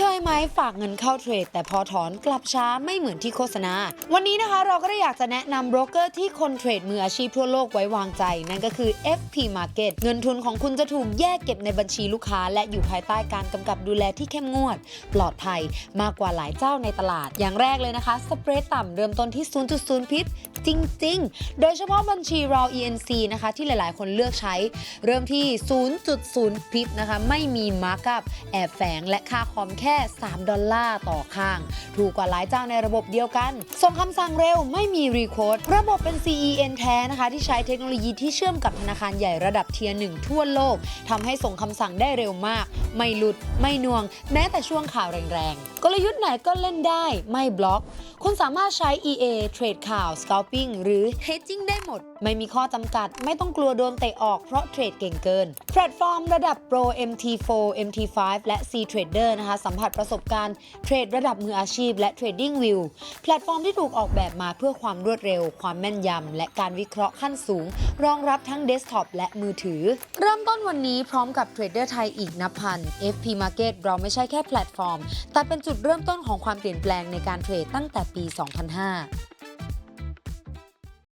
เคยไหมฝากเงินเข้าเทรด แต่พอถอนกลับช้าไม่เหมือนที่โฆษณา วันนี้นะคะเราก็ได้อยากจะแนะนำโบรกเกอร์ที่คนเทรดมืออาชีพทั่วโลกไว้วางใจ นั่นก็คือ FP Market เงินทุนของคุณจะถูกแยกเก็บในบัญชีลูกค้า และอยู่ภายใต้การกำกับดูแลที่เข้มงวด ปลอดภัยมากกว่าหลายเจ้าในตลาด อย่างแรกเลยนะคะสเปรดต่ำเริ่มต้นที่ 0.0 พิษจริง ๆ โดยเฉพาะบัญชี RAW ENC นะคะที่หลายๆ คนเลือกใช้ เริ่มที่ 0.0 พิษนะคะไม่มีมาร์กอัพแอบแฝงและค่าคอมแค่ค่ 3 ดอลลาร์ต่อข้าง ถูกกว่าหลายเจ้าในระบบเดียวกัน ส่งคำสั่งเร็วไม่มีรีโคดระบบเป็น CEN แท้นะคะ ที่ใช้เทคโนโลยีที่เชื่อมกับธนาคารใหญ่ระดับเทียร์หนึ่งทั่วโลกทำให้ส่งคำสั่งได้เร็วมาก ไม่หลุด ไม่น่วง แม้แต่ช่วงข่าวแรงๆ กลยุทธ์ไหนก็เล่นได้ไม่บล็อก คุณสามารถใช้ EA เทรดข่าว scalping หรือ hedging ได้หมด ไม่มีข้อจำกัด ไม่ต้องกลัวโดนเตะออกเพราะเทรดเก่งเกิน แพลตฟอร์มระดับ Pro MT4 MT5 และ C Trader นะคะสัมผัสประสบการณ์เทรดระดับมืออาชีพและ Trading View แพลตฟอร์มที่ถูกออกแบบมาเพื่อความรวดเร็ว ความแม่นยำ และการวิเคราะห์ขั้นสูง รองรับทั้งเดสก์ท็อปและมือถือ เริ่มต้นวันนี้พร้อมกับเทรดเดอร์ไทยอีกนับพัน FP Market เราไม่ใช่แค่แพลตฟอร์ม แต่เป็นจุดเริ่มต้นของความเปลี่ยนแปลงในการเทรดตั้งแต่ปี 2005